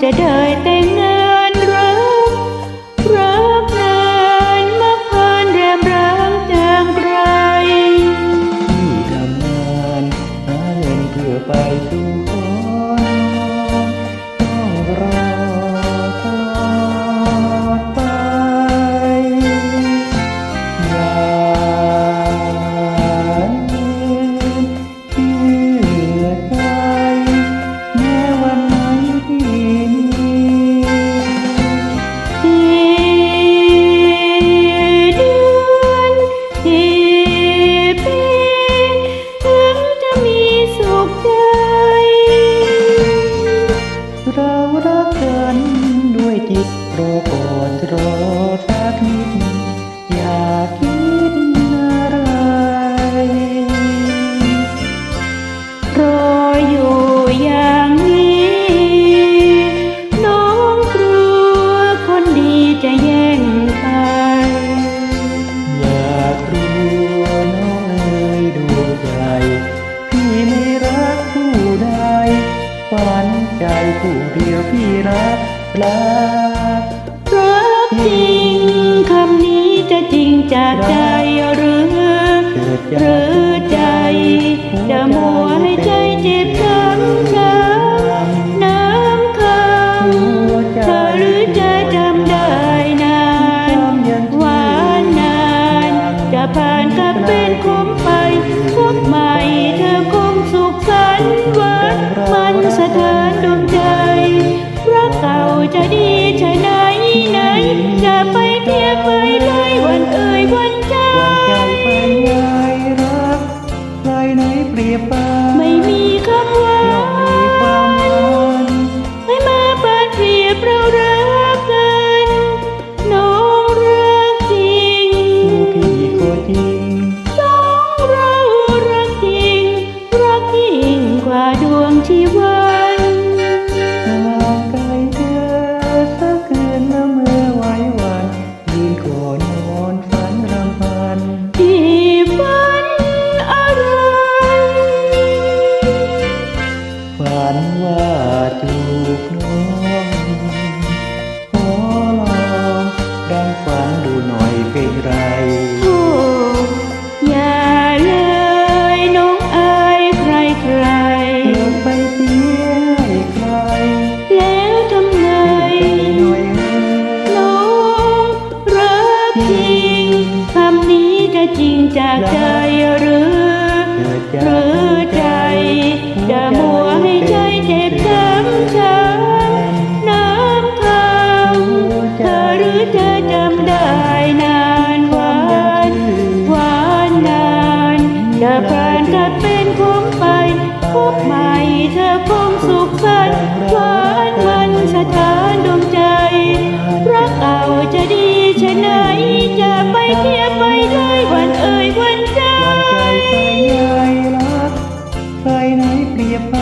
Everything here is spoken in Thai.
cho đời tên เรารักกันด้วยจิตรอก่อนรอสักนิ ใจผู้เดียวพี่รักรักรักจริงคำนี้จะจริงจากใจหรือ บเรารักกัน น้องรักจริงตัวพี่ก็จริงสองเรารักจริง รักยิ่งกว่าดวงชีวา see. ใครไหนเปรียบ